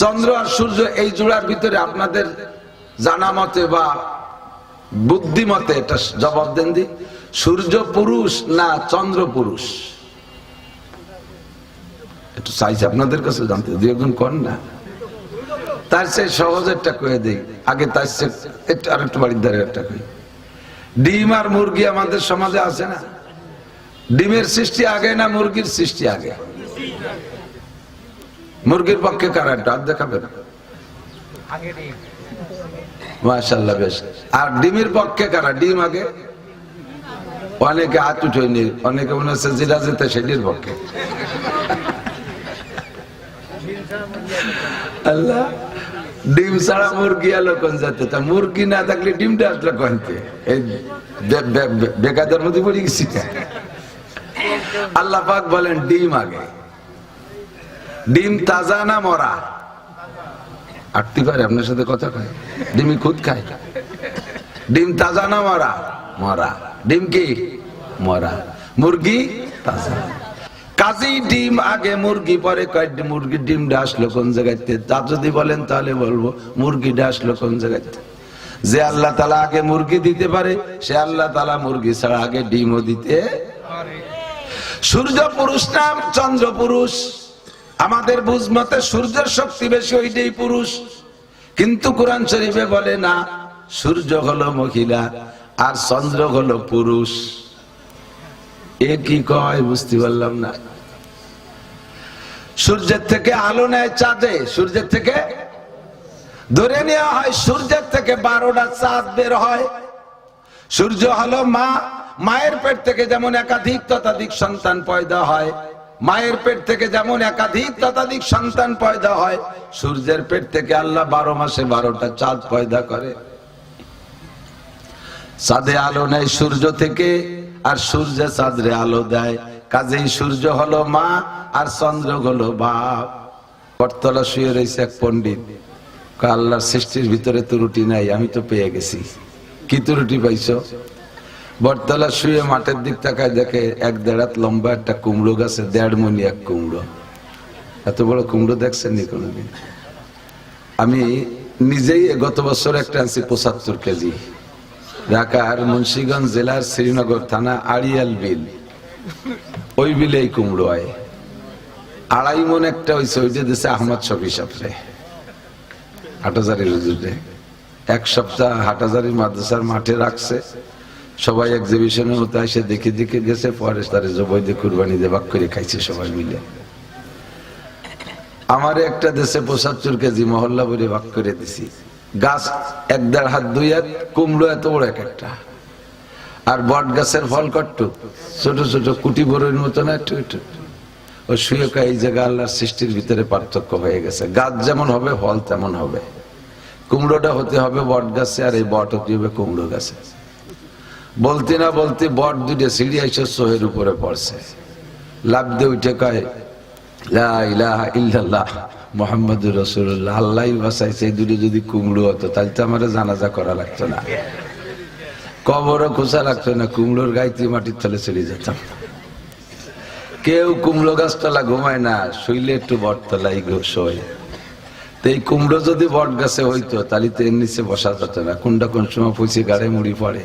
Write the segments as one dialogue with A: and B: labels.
A: চন্দ্র আর সূর্য এই জোড়ার ভিতরে আপনাদের জানা মতে বা বুদ্ধি মতে এটা জবাব দেন দি। সূর্য পুরুষ না চন্দ্র পুরুষ? একটু চাইছে আপনাদের কাছে জানতে দুই একজন কর না। তার সে সহজেরটা কয়ে দিই, আগে তার একটু আর একটু বাড়ির ধারে একটা কই। ডিম আর মুরগি আমাদের সমাজে আছে না? ডিমের সৃষ্টি আগে না মুরগির সৃষ্টি আগে? মুরগির পক্ষে কারাটা আর দেখাবে না বেশ। আর ডিমের পক্ষে কারা? ডিম আগে? অনেকে হাত উঠেনি অনেকে মনে হচ্ছে যেটা যেতে সেটির পক্ষে। আল্লাহ, ডিম ছাড়া মুরগি আলো কোন তা মুরগি না থাকলে ডিমটা আসলো কোনতে এই বেকাদের মধ্যে পড়ে গেছি। আল্লাহ পাক বলেন, ডিম আগে। ডিম তাজা না মরা? আটতে পারে, আপনার সাথে কথা কয়। ডিমি খুদ খায়। ডিম তাজা না মরা? মরা। ডিম কি? মরা। মুরগি তাজা। কাজী ডিম আগে মুরগি, পরে কয় মুরগির ডিমটা আসলো কোন জায়গাতে তা যদি বলেন তাহলে বলব, মুরগিটা আসলো কোন জায়গাতে যে আল্লাহ তালা আগে মুরগি দিতে পারে, সে আল্লাহ তালা মুরগি ছাড়া আগে ডিমও দিতে সূর্য পুরুষ নাম চন্দ্র পুরুষ। আমাদের বুঝ মতে সূর্যের শক্তি বেশি ওইটাই পুরুষ। কিন্তু কোরআন শরীফে বলে না, সূর্য হলো মহিলা আর চন্দ্র হলো পুরুষ। এ কি কয় বুঝতে পারলাম না। সূর্যের থেকে আলো নেয় চাঁদে, সূর্যের থেকে ধরে নেওয়া হয় সূর্যের থেকে বারোটা চাঁদ বের হয়। সূর্য হলো মা, মায়ের পেট থেকে যেমন একাধিক ততাধিক সন্তান পয়দা হয়। মায়ের পেট থেকে যেমন একাধিক ততাধিক সন্তান পয়দা হয় সূর্যের পেট থেকে আল্লাহ বারো মাসে বারোটা চাঁদ পয়দা করে। চাঁদে আলো নেয় সূর্য থেকে আর সূর্য চাঁদরে আলো দেয়। কাজেই সূর্য হলো মা আর চন্দ্র হলো বাপ। বটতলা শুয়ে রয়েছে এক পণ্ডিত। কয়, আল্লাহর সৃষ্টির ভিতরে ত্রুটি নাই আমি তো পেয়ে গেছি। কি ত্রুটি পাইছো? বটতলা শুয়ে মাঠের দিক তাকায় দেখে এক দেড়াত লম্বা একটা কুমড়ো গাছে দেড় মনি এক কুমড়ো। এত বড় কুমড়ো দেখছেন নি কোনোদিন? আমি নিজেই গত বছর একটা আনছি পঁচাত্তর কেজি। ঢাকার মুন্সিগঞ্জ জেলার শ্রীনগর থানা আড়িয়াল বিল। ওই বিলে এই কুমড়ো হয়। আড়াই মন একটা ওই যে দেশে আহমদ শফি সাপরে। হাটাজারির এক সপ্তাহ হাটাজারির মাদ্রাসার মাঠে রাখছে। সবাই এক্সিবিশনের মতো এসে দেখে দেখে গেছে পরে তারে জবৈদে কুরবানি দেবাক করে খাইছে সবাই মিলে। আমার একটা দেশে পঁচাত্তর কেজি মহল্লা বলে ভাগ করে দিছি। গাছ এক দেড় হাত দুই হাত কুমড়ো এত বড় এক একটা। আর বট গাছের ফল কট্টু ছোট ছোট কুটি বড়ের মতন একটু একটু। ও শুয়ে কয়, এই জায়গা আল্লাহর সৃষ্টির ভিতরে পার্থক্য হয়ে গেছে। গাছ যেমন হবে ফল তেমন হবে। কুমড়োটা হতে হবে বট গাছে আর এই বট হতে হবে কুমড়ো গাছে। বলতে না বলতে বট দুটো সিঁড়ি এসে সোহের উপরে পড়ছে। লাভ দিয়ে উঠে কয় মোহাম্মদুর রসুল্লাহ আল্লাহ বাসাইছে এই দুটো যদি কুমড়ো হতো, তাহলে তো আমার জানাজা করা লাগতো না। কবরও খোঁচা লাগতো না, কুমড়োর গাইতে মাটির তলে চলে যেতাম। কেউ কুমড়ো গাছতলা ঘুমায় না, শুইলে একটু বটতলাই শোয়। তো এই কুমড়ো যদি বট গাছে হইতো, তাহলে তো এর নিচে বসা যেত না। কোনটা কোন সময় পুষি গাড়ে মুড়ি পড়ে।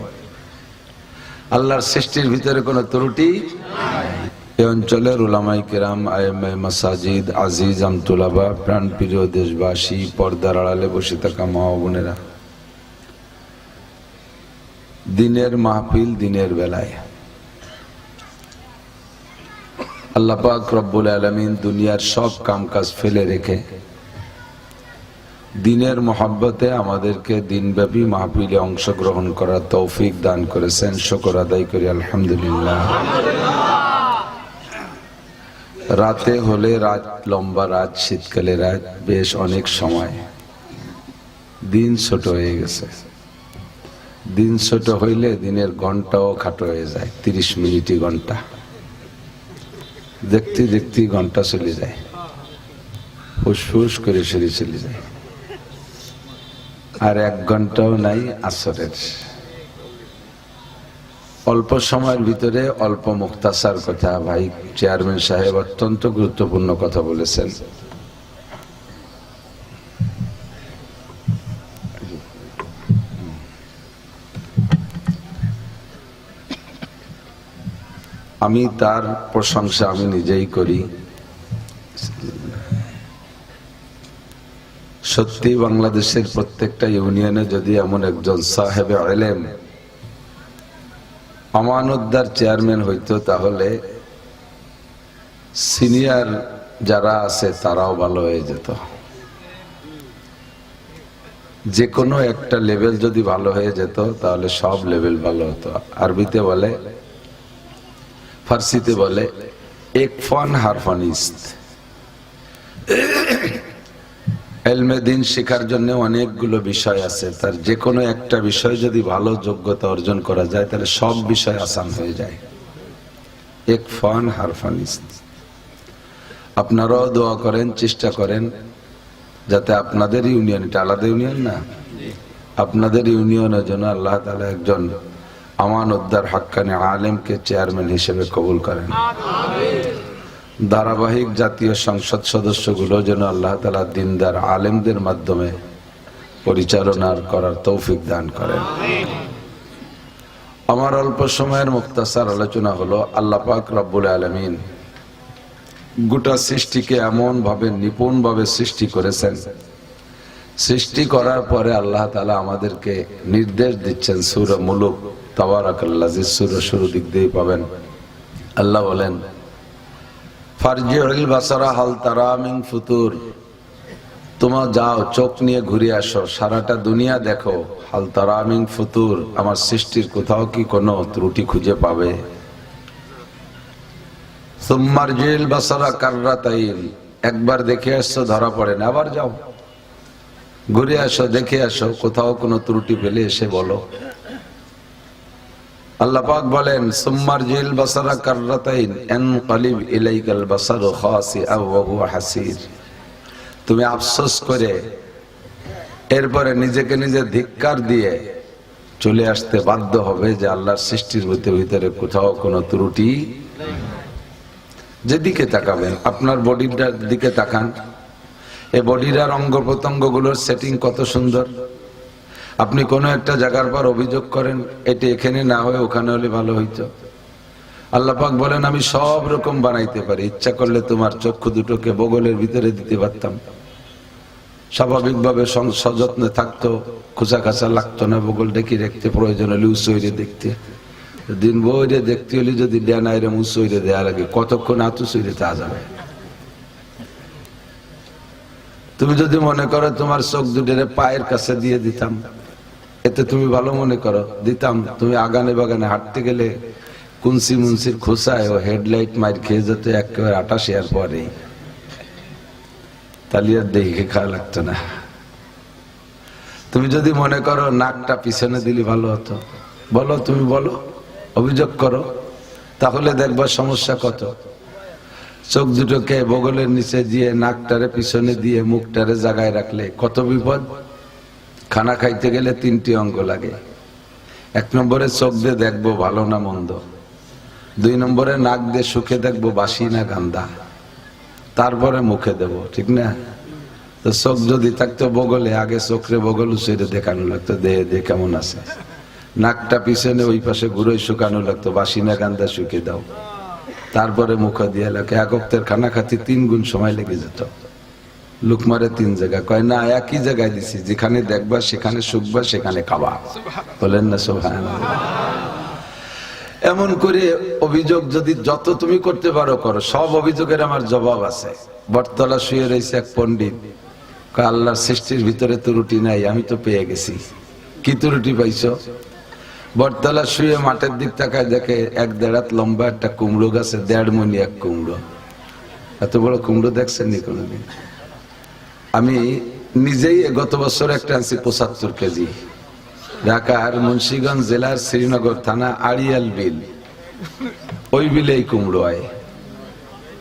A: আল্লাহর সৃষ্টির ভিতরে কোনো ত্রুটি? এই অঞ্চলের ওলামাই কেরাম, আইএমএ, মাসাজিদ, আজিজ, আমতুলাবা প্রাণ প্রিয় দেশবাসী, পর্দার আড়ালে বসে থাকা মা বোনেরা। দিনের মাহফিল দিনের বেলায়। আল্লাপাক রব্বুল আলমিন দুনিয়ার সব কামকাজ ফেলে রেখে দিনের মহাব্বতে আমাদেরকে দিনব্যাপী মাহফিলে অংশগ্রহণ করার তৌফিক দান করেছেন। শকর আদায় করি, আলহামদুলিল্লাহ। রাতে হলে রাত, লম্বা রাত, শীতকালে রাত, বেশ অনেক সময়। দিন ছোট হয়ে গেছে। দিন ছোট হইলে দিনের ঘন্টাও খাটো হয়ে যায়, তিরিশ মিনিটই ঘণ্টা। দেখতে দেখতে ঘণ্টা চলে যায়। ফুসফুস করে সেরে চলে যায়। আর এক ঘন্টাও নাই আসরের। অল্প সময়ের ভিতরে অল্প মুক্তাসার কথা ভাই চেয়ারম্যান সাহেব অত্যন্ত গুরুত্বপূর্ণ কথা বলেছেন। আমি তার প্রশংসা আমি নিজেই করি। সত্যি বাংলাদেশের প্রত্যেকটা ইউনিয়নে যদি এমন একজন সাহেবে এলেম আমানতদার চেয়ারম্যান হইতো, তাহলে সিনিয়র যারা আছে তারাও ভালো হয়ে যেত। যে কোনো একটা লেভেল যদি ভালো হয়ে যেত, তাহলে সব লেভেল ভালো হতো। আরবিতে বলে, ফার্সিতে বলে এক ফান হারফানিস্ত। এলমে দিন শেখার জন্য অনেকগুলো বিষয় আছে। তার যে কোনো একটা বিষয় যদি ভালো যোগ্যতা অর্জন করা যায়, তাহলে সব বিষয় আসান হয়ে যায়। এক ফান হারফানিস্ত আপনারাও দোয়া করেন, চেষ্টা করেন, যাতে আপনাদের ইউনিয়ন এটা আলাদা ইউনিয়ন না। আপনাদের ইউনিয়নের জন্য আল্লাহ তালা একজন আমান উদ্দার হাক্কানে আলেমকে চেয়ারম্যান হিসেবে কবুল করেন। ধারাবাহিক জাতীয় সংসদ সদস্যগুলো যেন আল্লাহ তালা দিনদার আলেমদের মাধ্যমে পরিচালনার করার তৌফিক দান করেন। আমার অল্প সময়ের মুক্তাসার আলোচনা হলো, আল্লাহ পাক রব্বুল আলমিন গোটা সৃষ্টিকে এমন ভাবে নিপুণ ভাবে সৃষ্টি করেছেন। সৃষ্টি করার পরে আল্লাহ তালা আমাদেরকে নির্দেশ দিচ্ছেন, সুর মুলুক তাবারাকাল্লাহ সুর শুরু দিক দিয়ে পাবেন। আল্লাহ বলেন ফারজিউল বাসারা হাল তারামিন ফুতুর। তোমার যাও, চোখ নিয়ে ঘুরে আসো, সারাটা দুনিয়া দেখো, হাল তারামিন ফুতুর, আমার সৃষ্টির কোথাও কি কোনো ত্রুটি খুঁজে পাবে? সুম্মারজিল বাসারা কার্রাতাইল একবার দেখে আসছো ধরা পড়ে না, আবার যাও। ঘুরে আসো, দেখে আসো, কোথাও কোনো ত্রুটি পেলে এসে বলো। আল্লাহ পাক বলেন সুম্মারজিল বাসারা কার্রাতাইন এন কালিব ইলাইকাল বাসারু হুয়া হাসির। তুমি আফসোস করে এরপরে নিজেকে নিজে ধিক্কার দিয়ে চলে আসতে বাধ্য হবে যে আল্লাহর সৃষ্টির ভিতরে কোথাও কোনো ত্রুটি যেদিকে তাকাবেন, আপনার বডিটার দিকে তাকান। এই বডিটার অঙ্গ প্রত্যঙ্গগুলোর সেটিং কত সুন্দর। আপনি কোনো একটা জায়গার পর অভিযোগ করেন, এটি এখানে না হয়ে ওখানে হলে ভালো হইতো। আল্লাপাক বলেন, আমি সব রকম বানাইতে পারি। ইচ্ছা করলে তোমার চক্ষু দুটোকে বগলের ভিতরে দিতে পারতাম। স্বাভাবিকভাবে সযত্নে থাকতো, খোঁচা খাঁচা লাগতো না, বগল ডেকে রাখতে প্রয়োজন হলে উসইরে দেখতে। দিন বইরে দেখতে হলে যদি ডেনাইরে মুসইরে দেয়া লাগে। কতক্ষণ আতু সইরে তা যাবে। তুমি যদি মনে করো তোমার চোখ দুটের পায়ের কাছে দিয়ে দিতাম এতে তুমি ভালো মনে করো। দিতাম, তুমি আগানে বাগানে হাঁটতে গেলে কুনসি মুন্সির খোসায় ও হেডলাইট মাইর খেয়ে যেত একেবারে আটাশি আর পরে তাহলে আর দেখে খাওয়া লাগতো না। তুমি যদি মনে করো নাকটা পিছনে দিলে ভালো হতো। বলো, তুমি বলো, অভিযোগ করো, তাহলে দেখবা সমস্যা কত। চোখ দুটোকে বগলের নিচে দিয়ে নাকটারে পিছনে দিয়ে মুখটারে জাগায় রাখলে কত বিপদ? খানা খাইতে গেলে তিনটি অঙ্গ লাগে। এক নম্বরে চোখ দিয়ে দেখব ভালো না মন্দ। দুই নম্বরে নাক দিয়ে সুখে দেখব বাসি না গান্দা। তারপরে মুখে দেব, ঠিক না? তো চোখ যদি থাকতো বগলে, আগে চোখরে বগল উচেরে দেখানো লাগতো, দেহে দে কেমন আছে? নাকটা পিছনে ওই পাশে ঘুরোই শুকানো লাগতো, বাসি না গান্দা শুকিয়ে দাও। তারপরে মুখে দিয়ে লাগে, এক অক্তের খানা খাতে তিন গুণ সময় লেগে যেত। লুকমারে তিন জায়গা। কয়, না, একই জায়গায় দিছি, যেখানে দেখবা, সেখানে শুকবা, সেখানে খাবা। বলেন না সোহান এমন করে অভিযোগ যদি যত তুমি করতে পারো, করো। সব অভিযোগের আমার জবাব আছে। বটতলা শুয়ে রয়েছে এক পণ্ডিত। কয়, আল্লাহর সৃষ্টির ভিতরে ত্রুটি নাই, আমি তো পেয়ে গেছি। কি ত্রুটি পাইছো? বটতলা শুয়ে মাঠের দিক তাকায় দেখে এক দেড়াত লম্বা একটা কুমড়ো গাছে দেড় মনি এক কুমড়ো। এত বড় কুমড়ো দেখছেন নি কোনোদিন? আমি নিজেই গত বছর একটা আনছি পঁচাত্তর কেজি। ঢাকার মুন্সিগঞ্জ জেলার শ্রীনগর থানা আড়িয়াল বিল। ওই বিলে এই কুমড়ো হয়।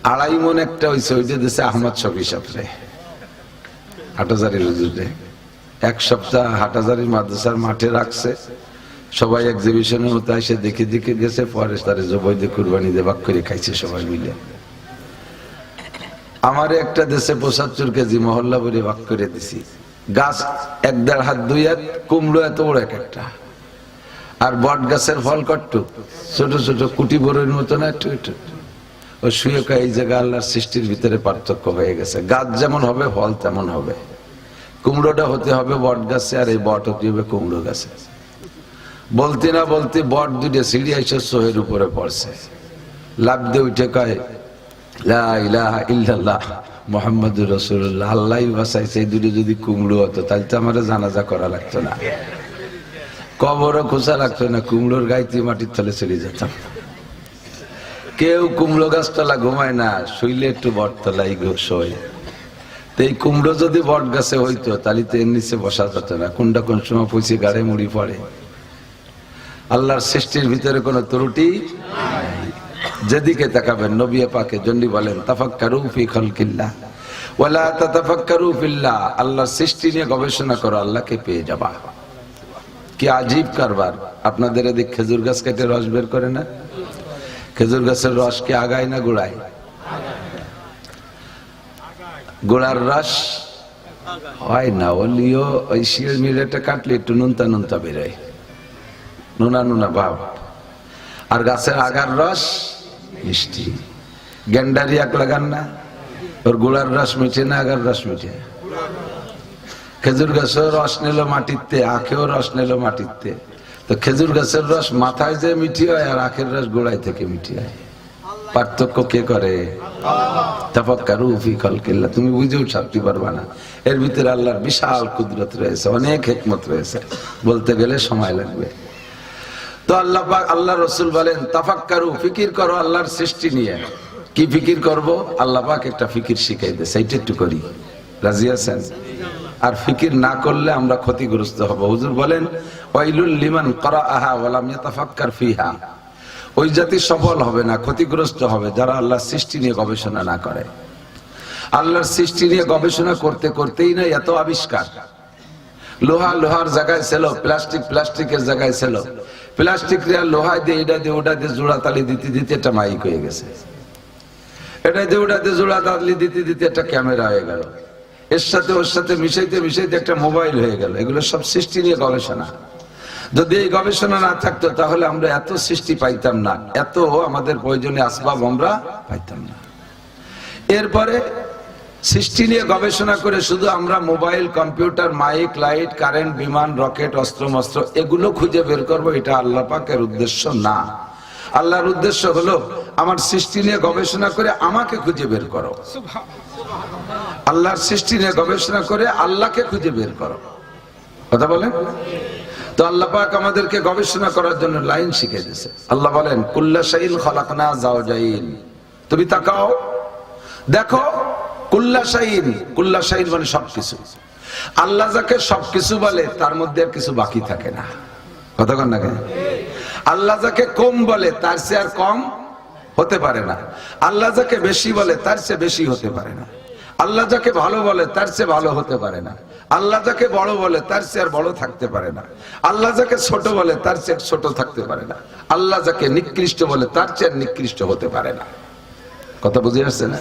A: আড়াই মন একটা হয়েছে ওই যে দেশে আহমদ শফি সাপরে। হাটাজারির হুজুরে এক সপ্তাহ হাটাজারির মাদ্রাসার মাঠে রাখছে। সবাই এক্সিবিশনের মতো এসে দেখে দেখে গেছে পরে তারে জবৈদে কুরবানি দিয়ে করে খাইছে সবাই মিলে। আমার একটা দেশে পঁচাত্তর কেজি মহল্লা বলে ভাগ করে দিছি। গাছ এক দেড় হাত, দুই হাত, কুমড়ো এত বড় এক একটা। আর বট গাছের ফল কট্টু, ছোট ছোট কুটি বড়ের মতো না, একটু একটু। ও শুয়ে এই জায়গা আল্লাহর সৃষ্টির ভিতরে পার্থক্য হয়ে গেছে। গাছ যেমন হবে, ফল তেমন হবে। কুমড়োটা হতে হবে বট গাছে, আর এই বট হতে হবে কুমড়ো গাছে। বলতে না বলতে বট দুটো সিঁড়ি এসে সোহের উপরে পড়ছে। লাভ দিয়ে উঠে কয় যদি কুমড়ো মাটির তলে কেউ ঘুমায় না, শুইলে একটু বটতলাই শোয়। তো এই কুমড়ো যদি বট গাছে হইতো তাহলে তো এর নিচে বসা যেত না, কোনটা কোন সময় পৌঁছে গাড়ে মুড়ি পড়ে। আল্লাহর সৃষ্টির ভিতরে কোনো ত্রুটি? যেদিকে তাকাবেন, নবী পাকে জন্ডি বলেন, তাফাক্কারু ফি খালকিল্লাহ ওয়ালা তাতাফাক্কারু ফিল্লাহ। আল্লাহর সৃষ্টি নিয়ে গবেষণা করো, আল্লাহকে পেয়ে যাবা। কি আজীব কারবার। আপনাদের এদিক খেজুর গাছ কেটে রস বের করে না? খেজুর গাছের রস কি আগায় না গোড়ায়? গোড়ার রস হয় না ওলিও ওই শিয়ের মিলেটা কাটলে একটু নুনতা নুনতা বেরোয়। নুনা নুনা ভাব। আর গাছের আগার রস, মিষ্টি। গেন্ডারি এক লাগান না, ওর গোড়ার রস মিঠে না, আগার রস মিঠে। খেজুর গাছেও রস নিল মাটিতে, আখেও রস নিল মাটিতে। তো খেজুর গাছের রস মাথায় যে মিঠি হয় আর আখের রস গোড়ায় থেকে মিঠি হয়। পার্থক্য কে করে? তাফাক্কারু ফি খালকিল্লাহ। তুমি বুঝেও ছাড়তে পারবা না। এর ভিতরে আল্লাহর বিশাল কুদরত রয়েছে, অনেক হেকমত রয়েছে। বলতে গেলে সময় লাগবে। তো আল্লাহ আল্লাহ রসুল বলেন, তাফাক্কারু, ফিকির করো আল্লাহর সৃষ্টি নিয়ে। কি ফিকির করব? আল্লাহ পাক একটা ফিকির শিখাই দে সেইটা একটু করি। রাজি আছেন? আর ফিকির না করলে আমরা ক্ষতিগ্রস্ত হব। হুজুর বলেন, ওয়াইলুল লিমান করাআহা ওয়া লাম ইয়াতাফাক্কার ফিহা। ওই জাতি সফল হবে না, ক্ষতিগ্রস্ত হবে যারা আল্লাহর সৃষ্টি নিয়ে গবেষণা না করে। আল্লাহর সৃষ্টি নিয়ে গবেষণা করতে করতেই না এত আবিষ্কার। লোহা লোহার জায়গায় ছিল, প্লাস্টিক প্লাস্টিকের জায়গায় ছিল। প্লাস্টিক লোহা দিয়ে, এটা দিয়ে, ওটা দিয়ে, জোড়া তালি দিতে দিতে একটা মাইক হয়ে গেছে। এটা দিয়ে, ওটা দিয়ে, জোড়া তালি দিতে দিতে একটা ক্যামেরা হয়ে গেল। এর সাথে, ওর সাথে মিশাইতে মিশাইতে একটা মোবাইল হয়ে গেল। এগুলো সব সৃষ্টি নিয়ে গবেষণা। যদি এই গবেষণা না থাকতো, তাহলে আমরা এত সৃষ্টি পাইতাম না। এত আমাদের প্রয়োজনে আসবাব আমরা পাইতাম না। এরপরে সৃষ্টি নিয়ে গবেষণা করে শুধু আমরা mobile, computer, mic, light, current, বিমান, রকেট অস্ত্র মস্ত্র এগুলো খুঁজে বের করব, এটা আল্লাহ পাকের উদ্দেশ্য না। আল্লাহর উদ্দেশ্য হলো আমার সৃষ্টি নিয়ে গবেষণা করে আমাকে খুঁজে বের করো। আল্লাহর সৃষ্টি নিয়ে গবেষণা করে আল্লাহকে খুঁজে বের করো। কথা বলেন? তো আল্লাহ পাক আমাদেরকে গবেষণা করার জন্য লাইন শিখে দিয়েছে। আল্লাহ বলেন, কুল্লা শাইল খলাকনা যাও যাইন তুমি তাকাও, দেখো কুল্লা শাইন কুল্লা শাইন মানে সবকিছু। আল্লাহ যাকে সবকিছু বলে, তার মধ্যে আর কিছু বাকি থাকে না। কতক্ষণ না কেন? আল্লাহ যাকে কম বলে, তার চেয়ে আর কম হতে পারে না। আল্লাহ যাকে বেশি বলে, তার চেয়ে বেশি হতে পারে না। আল্লাহ যাকে ভালো বলে, তার চেয়ে ভালো হতে পারে না। আল্লাহ যাকে বড় বলে, তার চেয়ে আর বড় থাকতে পারে না। আল্লাহ যাকে ছোট বলে, তার চেয়ে ছোট থাকতে পারে না। আল্লাহ যাকে নিকৃষ্ট বলে, তার চেয়ে আর নিকৃষ্ট হতে পারে না। কথা বুঝে আসছে না?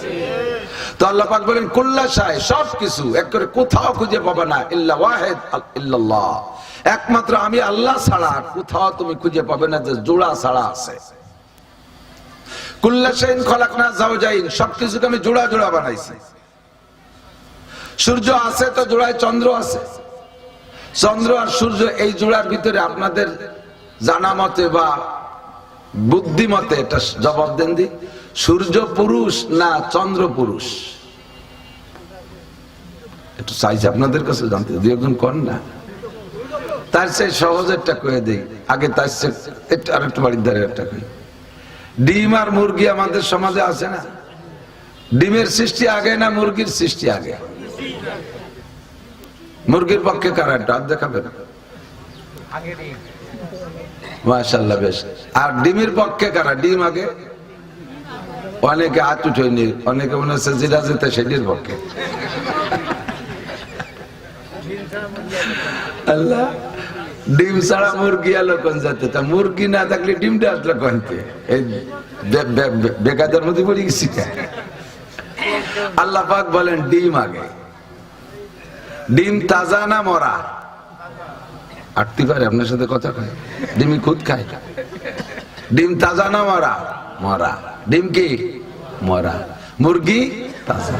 A: তো আল্লাহ পাক বলেন, কুল্লা সাহেব সব কিছু এক করে কোথাও খুঁজে পাবে না, ইল্লা ওয়াহেদ ইল্লাল্লাহ। একমাত্র আমি আল্লাহ ছাড়া কোথাও তুমি খুঁজে পাবে না যে জোড়া ছাড়া আছে। কুল্লা শাইন খলাকনা জাওজাইন সবকিছুকে আমি জোড়া জোড়া বানাইছি। সূর্য আছে তো জোড়ায় চন্দ্র আছে। চন্দ্র আর সূর্য এই জোড়ার ভিতরে আপনাদের জানা মতে বা বুদ্ধিমতে এটা জবাব দেন দি। সূর্য পুরুষ না চন্দ্র পুরুষ? একটু চাইছি আপনাদের কাছে জানতে দুই একজন কন না। তার সে সহজেরটা কয়ে দেই, আগে তার একটু আর একটু বাড়ির ধারে একটা কই। ডিম আর মুরগি আমাদের সমাজে আছে না? ডিমের সৃষ্টি আগে না মুরগির সৃষ্টি আগে? মুরগির পক্ষে কারা ডাক দেখাবে না মাশাল্লাহ বেশ। আর ডিমের পক্ষে কারা? ডিম আগে? অনেকে হাত উঠেনি অনেকে মনে হচ্ছে যেটা যেতে সেটির পক্ষে আল্লাহ, ডিম ছাড়া মুরগি এলো কোন যাতে তা মুরগি না থাকলে ডিমটা আসলো কোনতে এই বেকাদের মধ্যে পড়ে গেছি আল্লাহ পাক বলেন, ডিম আগে। ডিম তাজা না মরা? আটতে পারে, আপনার সাথে কথা কয়। ডিমি খুদ খায় ডিম তাজা না মরা? মরা। ডিম কি? মরা। মুরগি? তাজা।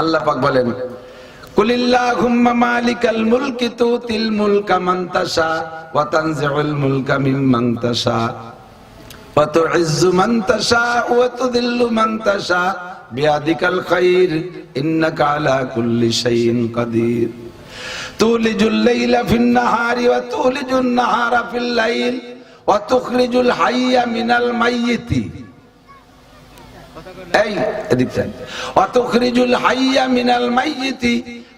A: আল্লাহ পাক বলেন, কুলিল্লাহুম্মা মালিকাল মুলকি তুতিল মুলকা মান তাশা ওয়া তুলিজুন নাহারা ওয়া তুখরিজুল হাইয়া মিনাল মাইয়িতি। এই থেকে অতুখরিজুল হাইয়া মিনাল মাইয়িতি।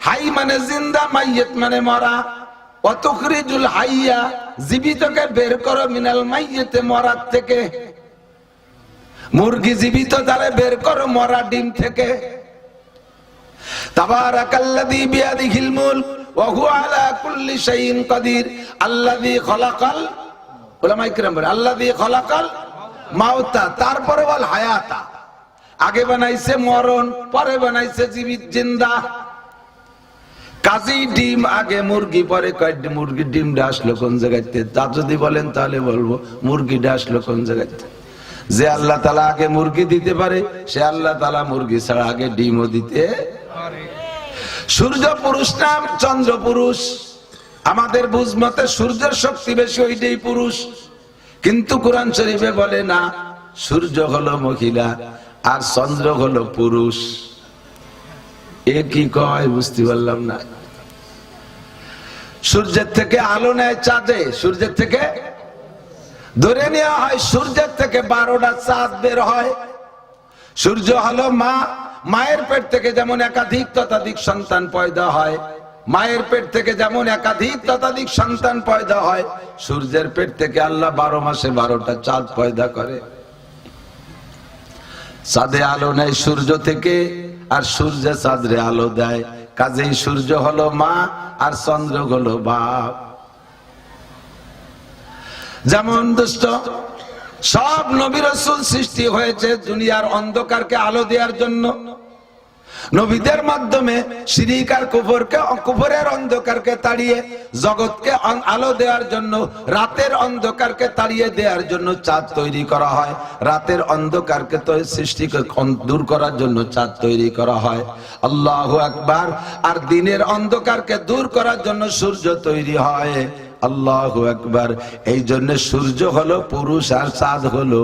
A: হাই মানে জিন্দা, মাইয়িত মানে মরা। অতুখরিজুল হাইয়া জীবিতকে বের করো মিনাল মাইয়িতে মরার থেকে। মুরগি জীবিত দ্বারা বের করো মরা ডিম থেকে। তাবারাকাল্লাযী বিয়াদিহিল মুলক ওয়া হুয়া আলা কুল্লি শাইইন কাদির। আল্লাযী খালাকাল বলে, আল্লাযী খালাকাল তারপরে বল হায়াতা। আগে বানাইছে মরণ, পরে বানাইছে জীবিত ডিম, আগে মুরগি, পরে কয়েক মুরগির যদি বলেন তাহলে বলব, মুরগিটা আসলো কোন জায়গাতে যে আল্লাহ তালা আগে মুরগি দিতে পারে, সে আল্লাহ তালা মুরগি ছাড়া আগে ডিমও দিতে সূর্য পুরুষ নাম চন্দ্র পুরুষ। আমাদের বুঝ মতে সূর্যের শক্তি বেশি ওইটাই পুরুষ। কিন্তু কোরআন শরীফে বলে, না, সূর্য হলো মহিলা আর চন্দ্র হলো পুরুষ। এ কি কয় বুঝতে পারলাম না। সূর্যের থেকে আলো নেয় চাঁদে, সূর্যের থেকে ধরে নেওয়া হয়, সূর্যের থেকে বারোটা চাঁদ বের হয়। সূর্য হলো মা, মায়ের পেট থেকে যেমন একাধিক ততাধিক সন্তান পয়দা হয়। মায়ের পেট থেকে যেমন একাধিক ততাধিক সন্তান পয়দা হয়, সূর্যের পেট থেকে আল্লাহ বারো মাসে বারোটা চাঁদ পয়দা করে। চাঁদে আলো নেয় সূর্য থেকে, আর সূর্য চাঁদরে আলো দেয়। কাজেই সূর্য হলো মা, আর চন্দ্র হলো বাপ। যেমন দুষ্ট, সব নবী রসুল সৃষ্টি হয়েছে দুনিয়ার অন্ধকারকে আলো দেওয়ার জন্য। নবীদের মাধ্যমে শিরিকার কুফরকে কুফরের অন্ধকারকে তাড়িয়ে জগৎকে আলো দেওয়ার জন্য, রাতের অন্ধকারকে তাড়িয়ে দেওয়ার জন্য চাঁদ তৈরি করা হয়। রাতের অন্ধকারকে তো সৃষ্টি দূর করার জন্য চাঁদ তৈরি করা হয়। আল্লাহ আকবার। আর দিনের অন্ধকারকে দূর করার জন্য সূর্য তৈরি হয়। আল্লাহ আকবার। এই জন্য সূর্য হলো পুরুষ আর চাঁদ হলো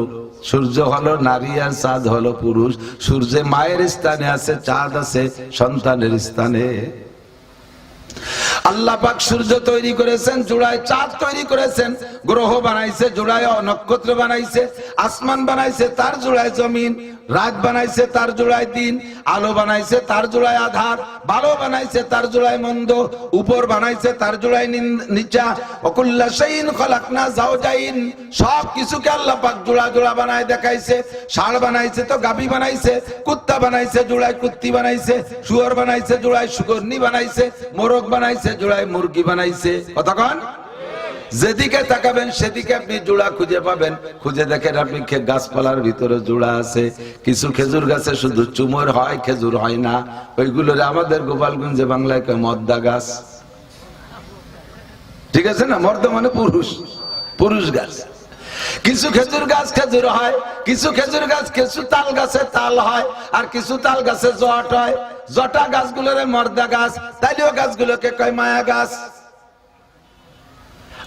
A: সূর্য হলো নারী আর চাঁদ হলো পুরুষ। সূর্যে মায়ের স্থানে আছে, চাঁদ আছে সন্তানের স্থানে। আল্লাহ পাক সূর্য তৈরি করেছেন, জোড়ায় চাঁদ তৈরি করেছেন, গ্রহ বানাইছে জোড়ায় নক্ষত্র বানাইছে, আসমান বানাইছে, তার জোড়ায় জমিন, রাত বানাইছে, তার জোড়ায় দিন, আলো বানাইছে, তার জোড়ায় আধার ভালো বানাইছে, তার জোড়ায় মন্দ, উপর বানাইছে, তার জোড়ায় নিচা, অকুল্লা শাইন খলাকনা জাওজাইন সব কিছুকে আল্লাহ পাক জোড়া জোড়া বানায় দেখাইছে, ষাঁড় বানাইছে তো গাভী বানাইছে, কুত্তা বানাইছে, জোড়ায় কুত্তি বানাইছে, শুয়োর বানাইছে, জোড়ায় সুগর্ণি বানাইছে, মোরগ বানাইছে জোড়ায় মুরগি বানাইছে। কতক্ষণ যেদিকে তাকাবেন, সেদিকে আপনি জোড়া খুঁজে পাবেন। খুঁজে দেখেন আপনি গাছপালার ভিতরে জোড়া আছে। কিছু খেজুর গাছে শুধু চুমোর হয়, খেজুর হয় না। ওইগুলো আমাদের গোপালগঞ্জে বাংলায় মদ্দা গাছ। ঠিক আছে না? মর্দ মানে পুরুষ। পুরুষ গাছ। কিছু খেজুর গাছ খেজুর হয়, কিছু খেজুর গাছ কিছু তাল গাছে তাল হয়, আর কিছু তাল গাছে জট হয়। জটা গাছগুলোরে মর্দা গাছ, তাইলেও গাছগুলোকে কয় মায়া গাছ।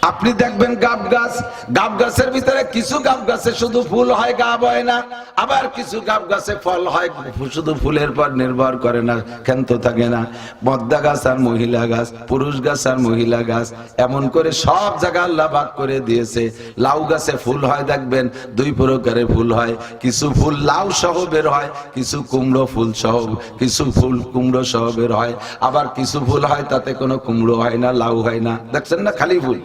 A: আপনি দেখবেন গাব গাছ, গাব গাছের ভিতরে কিছু গাব গাছে শুধু ফুল হয়, গাব হয় না। আবার কিছু গাব গাছে ফল হয়, শুধু ফুলের পর নির্ভর করে না, ক্ষান্ত থাকে না। পদ্মা গাছ আর মহিলা গাছ, পুরুষ গাছ আর মহিলা গাছ, এমন করে সব জায়গা আল্লাহ ভাগ করে দিয়েছে। লাউ গাছে ফুল হয়, দেখবেন দুই প্রকারে ফুল হয়। কিছু ফুল লাউ সহ বের হয়, কিছু কুমড়ো ফুল সহ, কিছু ফুল কুমড়ো সহ বের হয়। আবার কিছু ফুল হয়, তাতে কোনো কুমড়ো হয় না, লাউ হয় না। দেখছেন না, খালি ফুল।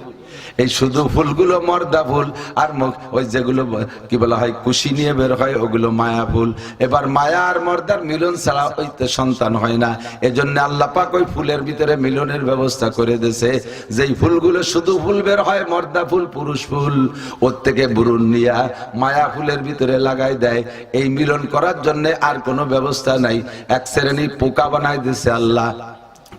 A: এই শুধু ফুলগুলো মর্দা ফুল, আর ওই যেগুলো, কি বলা হয়, কুশি নিয়ে বের হয়, ওগুলো মায়া ফুল। এবার মায়া আর মর্দার মিলন ছাড়া ওই সন্তান হয় না। এজন্য আল্লাহ পাক ওই ফুলের ভিতরে মিলনের ব্যবস্থা করে দিয়েছে। যেই ফুলগুলো শুধু ফুল বের হয়, মর্দা ফুল, পুরুষ ফুল, ওর থেকে বুরুন নিয়া মায়া ফুলের ভিতরে লাগাই দেয়। এই মিলন করার জন্য আর কোনো ব্যবস্থা নাই। এক শ্রেণি পোকা বানাই দিছে আল্লাহ।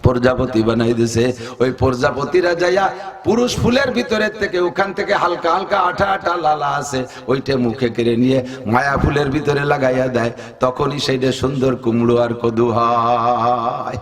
A: প্রজাপতি বানাই দিছে। ওই প্রজাপতিরা যাইয়া পুরুষ ফুলের ভিতরের থেকে ওখান থেকে হালকা হালকা আঠা আঠা লালা আছে, ওইটা মুখে কেড়ে নিয়ে মায়া ফুলের ভিতরে লাগাইয়া দেয়। তখনই সেইটা সুন্দর কুমড়ো আর কদু হয়।